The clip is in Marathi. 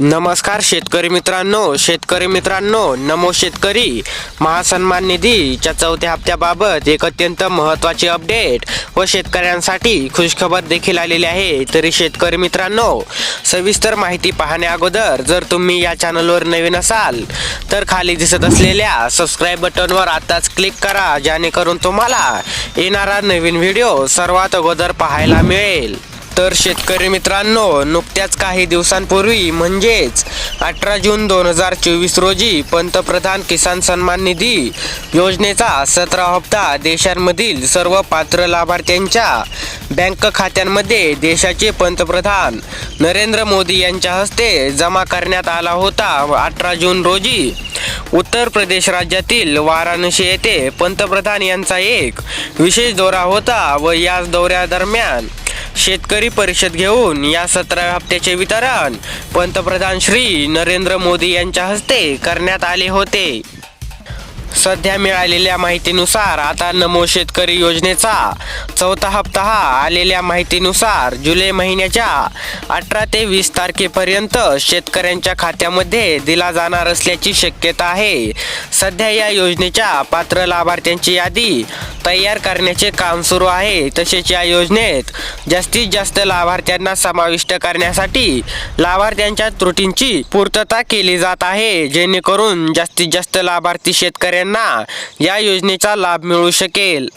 नमस्कार शेतकरी मित्रांनो शेतकरी मित्रांनो नमो शेतकरी. महासन्मान निधीच्या चौथ्या हप्त्याबाबत एक अत्यंत महत्त्वाची अपडेट व शेतकऱ्यांसाठी खुशखबर देखील आलेली आहे. तरी शेतकरी मित्रांनो सविस्तर माहिती पाहण्या अगोदर जर तुम्ही या चॅनलवर नवीन असाल तर खाली दिसत असलेल्या सबस्क्राईब बटनवर आत्ताच क्लिक करा जेणेकरून तुम्हाला येणारा नवीन व्हिडिओ सर्वात अगोदर पाहायला मिळेल. तर शेतकरी मित्रांनो नुकत्याच काही दिवसांपूर्वी म्हणजेच अठरा जून दोन हजार चोवीस रोजी पंतप्रधान किसान सन्मान निधी योजनेचा सतरा हप्ता देशांमधील सर्व पात्र लाभार्थ्यांच्या बँक खात्यांमध्ये देशाचे पंतप्रधान नरेंद्र मोदी यांच्या हस्ते जमा करण्यात आला होता. अठरा जून रोजी उत्तर प्रदेश राज्यातील वाराणसी येथे पंतप्रधान यांचा एक विशेष दौरा होता व या दौऱ्यादरम्यान शेतकरी परिषद घेऊन या सतरा हप्त्याचे वितरण. पंतप्रधान श्री नरेंद्र मोदी यांच्या हस्ते करण्यात आले होते. सध्या मिळालेल्या माहितीनुसार आता नमो शेतकरी योजनेचा चौथा हप्ता हा आलेल्या माहितीनुसार जुलै महिन्याच्या अठरा ते वीस तारखेपर्यंत शेतकऱ्यांच्या खात्यामध्ये दिला जाणार असल्याची शक्यता आहे. सध्या या योजनेच्या पात्र लाभार्थ्यांची यादी तयार करण्याचे काम सुरू आहे. तसेच या योजनेत जास्तीत जास्त लाभार्थ्यांना समाविष्ट करण्यासाठी लाभार्थ्यांच्या त्रुटींची पूर्तता केली जात आहे. जेणेकरून जास्तीत जास्त लाभार्थी शेतकऱ्यांना या योजनेचा लाभ मिळू शकेल.